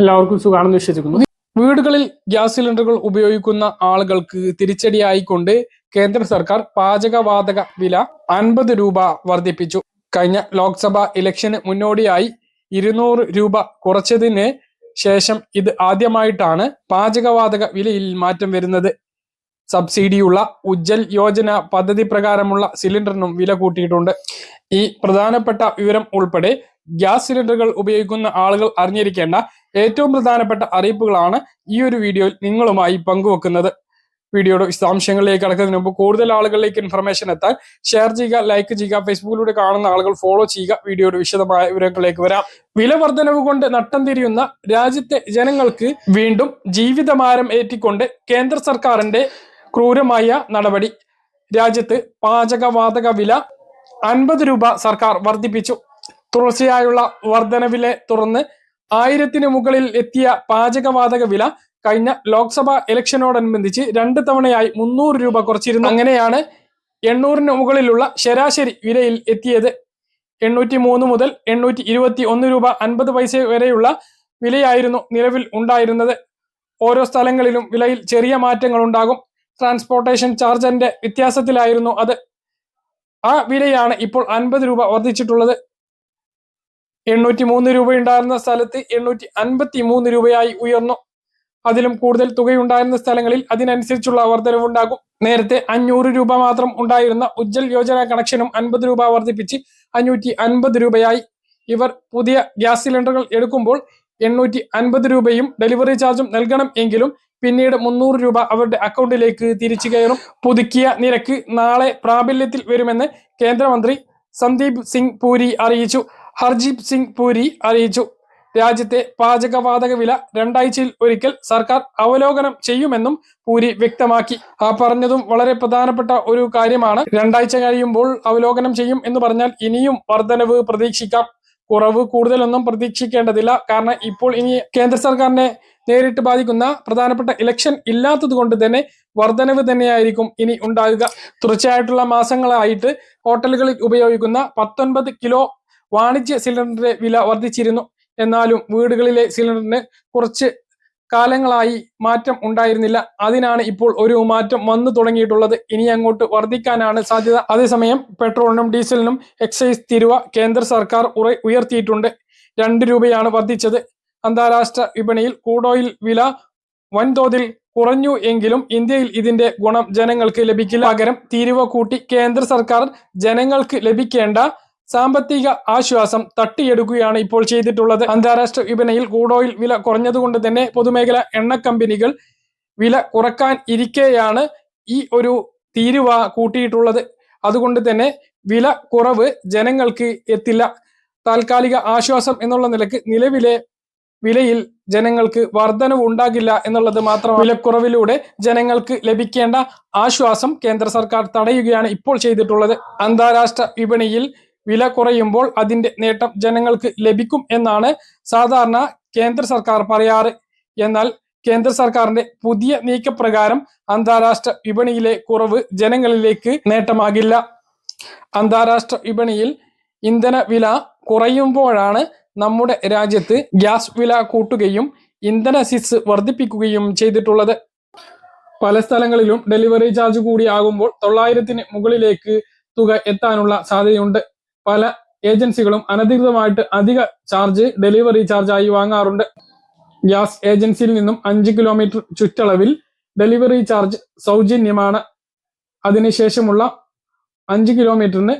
എല്ലാവർക്കും സുഖാണെന്ന് വിശ്വസിക്കുന്നു. വീടുകളിൽ ഗ്യാസ് സിലിണ്ടറുകൾ ഉപയോഗിക്കുന്ന ആളുകൾക്ക് തിരിച്ചടിയായിക്കൊണ്ട് കേന്ദ്ര സർക്കാർ പാചകവാതക വില അൻപത് രൂപ വർദ്ധിപ്പിച്ചു. കഴിഞ്ഞ ലോക്സഭാ ഇലക്ഷന് മുന്നോടിയായി ഇരുന്നൂറ് രൂപ കുറച്ചതിന് ശേഷം ഇത് ആദ്യമായിട്ടാണ് പാചകവാതക വിലയിൽ മാറ്റം വരുന്നത്. സബ്സിഡിയുള്ള ഉജ്ജൽ യോജന പദ്ധതി പ്രകാരമുള്ള സിലിണ്ടറിനും വില കൂട്ടിയിട്ടുണ്ട്. ഈ പ്രധാനപ്പെട്ട വിവരം ഉൾപ്പെടെ ഗ്യാസ് സിലിണ്ടറുകൾ ഉപയോഗിക്കുന്ന ആളുകൾ അറിഞ്ഞിരിക്കേണ്ട ഏറ്റവും പ്രധാനപ്പെട്ട അറിയിപ്പുകളാണ് ഈ ഒരു വീഡിയോയിൽ നിങ്ങളുമായി പങ്കുവെക്കുന്നത്. വീഡിയോയുടെ വിശദാംശങ്ങളിലേക്ക് കടക്കുന്നതിന് മുമ്പ് കൂടുതൽ ആളുകളിലേക്ക് ഇൻഫർമേഷൻ എത്താൻ ഷെയർ ചെയ്യുക ലൈക്ക് ചെയ്യുക ഫേസ്ബുക്കിലൂടെ കാണുന്ന ആളുകൾ ഫോളോ ചെയ്യുക. വീഡിയോയുടെ വിശദമായ വിവരങ്ങളിലേക്ക് വരാം. വില വർധനവ് കൊണ്ട് നട്ടം തിരിയുന്ന രാജ്യത്തെ ജനങ്ങൾക്ക് വീണ്ടും ജീവിതമാരം ഏറ്റിക്കൊണ്ട് കേന്ദ്ര സർക്കാരിന്റെ ക്രൂരമായ നടപടി. രാജ്യത്ത് പാചകവാതക വില അൻപത് രൂപ സർക്കാർ വർദ്ധിപ്പിച്ചു. തുടർച്ചയായുള്ള വർധനവിലെ തുടർന്ന് ആയിരത്തിന് മുകളിൽ എത്തിയ പാചകവാതക വില കഴിഞ്ഞ ലോക്സഭാ ഇലക്ഷനോടനുബന്ധിച്ച് രണ്ട് തവണയായി മുന്നൂറ് രൂപ കുറച്ചിരുന്നു. അങ്ങനെയാണ് എണ്ണൂറിന് മുകളിലുള്ള ശരാശരി വിലയിൽ എത്തിയത്. എണ്ണൂറ്റി മൂന്ന് മുതൽ എണ്ണൂറ്റി ഇരുപത്തി ഒന്ന് രൂപ അൻപത് പൈസ വരെയുള്ള വിലയായിരുന്നു നിലവിൽ ഉണ്ടായിരുന്നത്. ഓരോ സ്ഥലങ്ങളിലും വിലയിൽ ചെറിയ മാറ്റങ്ങൾ ഉണ്ടാകും. ട്രാൻസ്പോർട്ടേഷൻ ചാർജറിന്റെ വ്യത്യാസത്തിലായിരുന്നു അത്. ആ വിലയാണ് ഇപ്പോൾ അൻപത് രൂപ വർദ്ധിച്ചിട്ടുള്ളത്. എണ്ണൂറ്റി മൂന്ന് രൂപ ഉണ്ടായിരുന്ന സ്ഥലത്ത് എണ്ണൂറ്റി അൻപത്തി മൂന്ന് രൂപയായി ഉയർന്നു. അതിലും കൂടുതൽ തുകയുണ്ടായിരുന്ന സ്ഥലങ്ങളിൽ അതിനനുസരിച്ചുള്ള വർധനവുണ്ടാകും. നേരത്തെ അഞ്ഞൂറ് രൂപ മാത്രം ഉണ്ടായിരുന്ന ഉജ്ജൽ യോജന കണക്ഷനും അൻപത് രൂപ വർദ്ധിപ്പിച്ച് അഞ്ഞൂറ്റി അൻപത് രൂപയായി. ഇവർ പുതിയ ഗ്യാസ് സിലിണ്ടറുകൾ എടുക്കുമ്പോൾ എണ്ണൂറ്റി അൻപത് രൂപയും ഡെലിവറി ചാർജും നൽകണം എങ്കിലും പിന്നീട് മുന്നൂറ് രൂപ അവരുടെ അക്കൗണ്ടിലേക്ക് തിരിച്ചു കയറും. പുതുക്കിയ നിരക്ക് നാളെ പ്രാബല്യത്തിൽ വരുമെന്ന് കേന്ദ്രമന്ത്രി സന്ദീപ് സിംഗ് പൂരി അറിയിച്ചു. ഹർജീപ് സിംഗ് പൂരി അറിയിച്ചു. രാജ്യത്തെ പാചകവാതക വില രണ്ടാഴ്ചയിൽ ഒരിക്കൽ സർക്കാർ അവലോകനം ചെയ്യുമെന്നും പൂരി വ്യക്തമാക്കി. ആ പറഞ്ഞതും വളരെ പ്രധാനപ്പെട്ട ഒരു കാര്യമാണ്. രണ്ടാഴ്ച കഴിയുമ്പോൾ അവലോകനം ചെയ്യും എന്ന് പറഞ്ഞാൽ ഇനിയും വർധനവ് പ്രതീക്ഷിക്കാം. കുറവ് കൂടുതലൊന്നും പ്രതീക്ഷിക്കേണ്ടതില്ല. കാരണം ഇപ്പോൾ ഇനി കേന്ദ്ര സർക്കാരിനെ നേരിട്ട് ബാധിക്കുന്ന പ്രധാനപ്പെട്ട ഇലക്ഷൻ ഇല്ലാത്തത് കൊണ്ട് തന്നെ വർധനവ് തന്നെയായിരിക്കും ഇനി ഉണ്ടാകുക. തുടർച്ചയായിട്ടുള്ള മാസങ്ങളായിട്ട് ഹോട്ടലുകളിൽ ഉപയോഗിക്കുന്ന പത്തൊൻപത് കിലോ വാണിജ്യ സിലിണ്ടറിന്റെ വില വർദ്ധിച്ചിരുന്നു. എന്നാലും വീടുകളിലെ സിലിണ്ടറിന് കുറച്ച് കാലങ്ങളായി മാറ്റം ഉണ്ടായിരുന്നില്ല. അതിനാണ് ഇപ്പോൾ ഒരു മാറ്റം വന്നു തുടങ്ങിയിട്ടുള്ളത്. ഇനി അങ്ങോട്ട് വർദ്ധിക്കാനാണ് സാധ്യത. അതേസമയം പെട്രോളിനും ഡീസലിനും എക്സൈസ് തീരുവ കേന്ദ്ര സർക്കാർ ഉയർത്തിയിട്ടുണ്ട്. രണ്ട് രൂപയാണ് വർദ്ധിച്ചത്. അന്താരാഷ്ട്ര വിപണിയിൽ ക്രൂഡ് ഓയിൽ വില വൻതോതിൽ കുറഞ്ഞു എങ്കിലും ഇന്ത്യയിൽ ഇതിന്റെ ഗുണം ജനങ്ങൾക്ക് ലഭിക്കില്ല. പകരം തീരുവ കൂട്ടി കേന്ദ്ര സർക്കാർ ജനങ്ങൾക്ക് ലഭിക്കേണ്ട സാമ്പത്തിക ആശ്വാസം തട്ടിയെടുക്കുകയാണ് ഇപ്പോൾ ചെയ്തിട്ടുള്ളത്. അന്താരാഷ്ട്ര വിപണിയിൽ കൂടോയിൽ വില കുറഞ്ഞതുകൊണ്ട് തന്നെ പൊതുമേഖല എണ്ണ കമ്പനികൾ വില കുറയ്ക്കാൻ ഇരിക്കെയാണ് ഈ ഒരു തീരുവ കൂട്ടിയിട്ടുള്ളത്. അതുകൊണ്ട് തന്നെ വില കുറവ് ജനങ്ങൾക്ക് എത്തില്ല. താൽക്കാലിക ആശ്വാസം എന്നുള്ള നിലയ്ക്ക് നിലവിലെ വിലയിൽ ജനങ്ങൾക്ക് വർധനവ് ഉണ്ടാകില്ല എന്നുള്ളത് മാത്രം വിലക്കുറവിലൂടെ ജനങ്ങൾക്ക് ലഭിക്കേണ്ട ആശ്വാസം കേന്ദ്ര സർക്കാർ തടയുകയാണ് ഇപ്പോൾ ചെയ്തിട്ടുള്ളത്. അന്താരാഷ്ട്ര വിപണിയിൽ വില കുറയുമ്പോൾ അതിന്റെ നേട്ടം ജനങ്ങൾക്ക് ലഭിക്കും എന്നാണ് സാധാരണ കേന്ദ്ര സർക്കാർ പറയാറ്. എന്നാൽ കേന്ദ്ര സർക്കാരിന്റെ പുതിയ നീക്കപ്രകാരം അന്താരാഷ്ട്ര വിപണിയിലെ കുറവ് ജനങ്ങളിലേക്ക് നേട്ടമാകില്ല. അന്താരാഷ്ട്ര വിപണിയിൽ ഇന്ധന വില കുറയുമ്പോഴാണ് നമ്മുടെ രാജ്യത്ത് ഗ്യാസ് വില കൂട്ടുകയും ഇന്ധന സിസ് വർദ്ധിപ്പിക്കുകയും ചെയ്തിട്ടുള്ളത്. പല സ്ഥലങ്ങളിലും ഡെലിവറി ചാർജ് കൂടിയാകുമ്പോൾ തൊള്ളായിരത്തിന് മുകളിലേക്ക് തുക എത്താനുള്ള സാധ്യതയുണ്ട്. പല ഏജൻസികളും അനധികൃതമായിട്ട് അധിക ചാർജ് ഡെലിവറി ചാർജായി വാങ്ങാറുണ്ട്. ഗ്യാസ് ഏജൻസിയിൽ നിന്നും അഞ്ച് കിലോമീറ്റർ ചുറ്റളവിൽ ഡെലിവറി ചാർജ് സൗജന്യമാണ്. അതിനുശേഷമുള്ള അഞ്ച് കിലോമീറ്ററിന്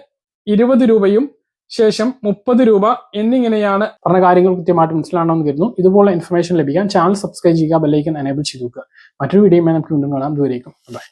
ഇരുപത് രൂപയും ശേഷം മുപ്പത് രൂപ എന്നിങ്ങനെയാണ്. പറഞ്ഞ കാര്യങ്ങൾ കൃത്യമായിട്ട് മനസ്സിലാണെന്ന് കരുതുന്നു. ഇതുപോലെ ഇൻഫർമേഷൻ ലഭിക്കാൻ ചാനൽ സബ്സ്ക്രൈബ് ചെയ്യുക ബെല്ലൈക്കൻ എനേബിൾ ചെയ്തു മറ്റൊരു വീഡിയോയുമായി നമുക്ക് വീണ്ടും കാണാം. ദൂരേക്കും ബൈ